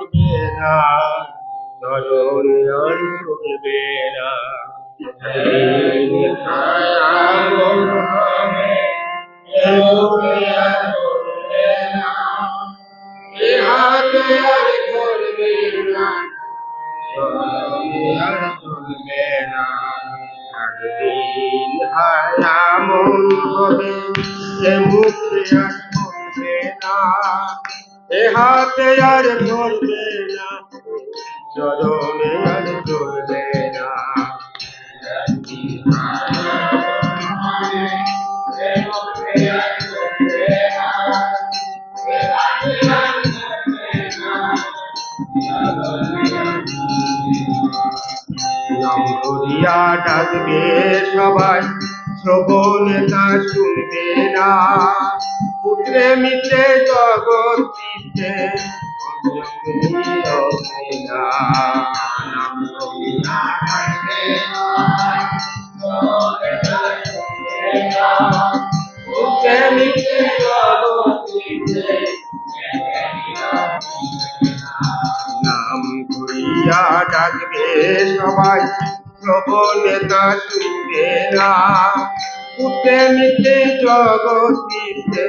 ধরবে না চরণে আর ধরবে না হবে মুখে বলবে না এ হাতে আর ধরবে না। চরণে আর চলবে না। করিয়া ডাকবে সবাই, শ্রবণে তা শুনবে না। পুত্রে করিয়া ডাকবে পুত্রে মিত্রে জগৎ নাম করিয়া ডাকবে সবাই শ্রবণে তা শুনবে না। পুত্রে মিতে জগতিতে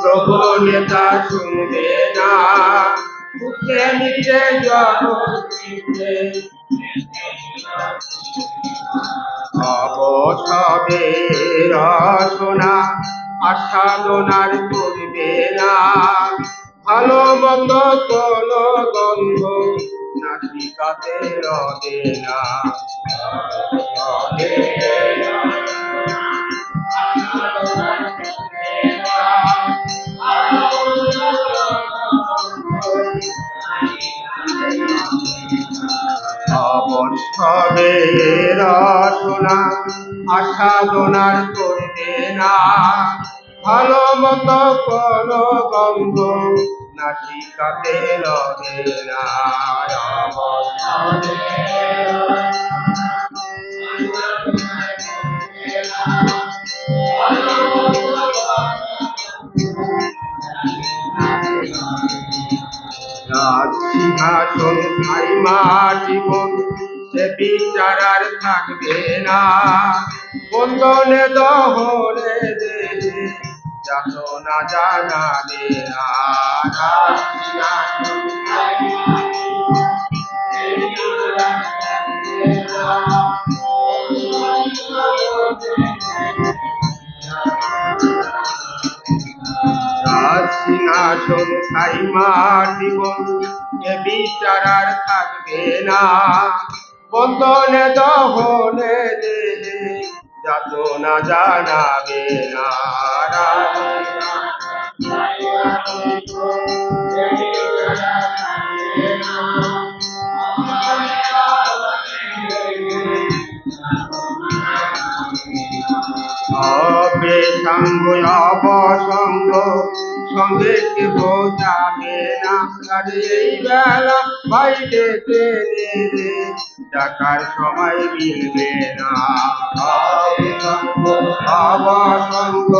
শ্রবণে তা শুনবে না। পুত্রে মিতে জগতিতে অবসবে রসনা আস্বাদনার করবে না। ভালো মন্দ কোন গন্ধ নাসিকাতে রবে না। অবসবে রসনা আস্বাদনার করবে না। ভালো মতো কোন গন্ধ নাসিকাতে লবে না অবসবে রাজ সিংহাসন খাই জীবন, সে বিচার আর থাকবে না। বন্ধনে দহরে দেহে যাত না রাজ সিংহাসন খাই রাজ সিংহাসন খাই জীবন, এ বিচার থাকবে না। বন্ধনে দহনে দেহে যাত না জানাবে না হবে সঙ্গ অবসঙ্গ সঙ্গে কে বোঝাবে না আর এই বেলা বাইরে রে ডাকার সময় মিলবে না। হবে সঙ্গ অবসঙ্গ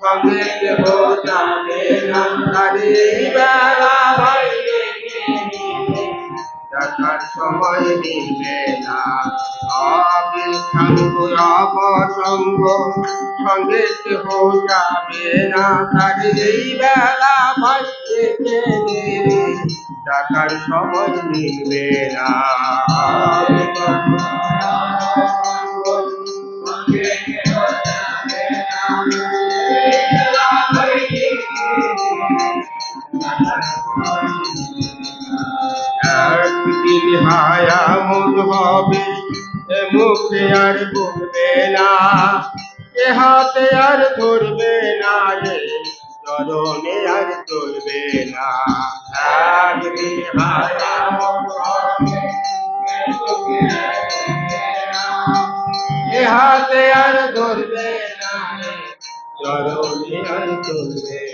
সঙ্গে কে বোঝাবে না আর এই বেলা বাইরে টেনে রে দেখার সময় মিলবে না। হবে সঙ্গ অবসঙ্গ সঙ্গে কেহ দেখার সময় মিলবে না একদিন হায়া হবে এ মুক্তি আর ভুলবে না, এ হাতে আর ধরবে না রে চরণে আর ধরবে না। থাকবে ভায়া হাতে আর ধরবে না চরণে আর ধরবে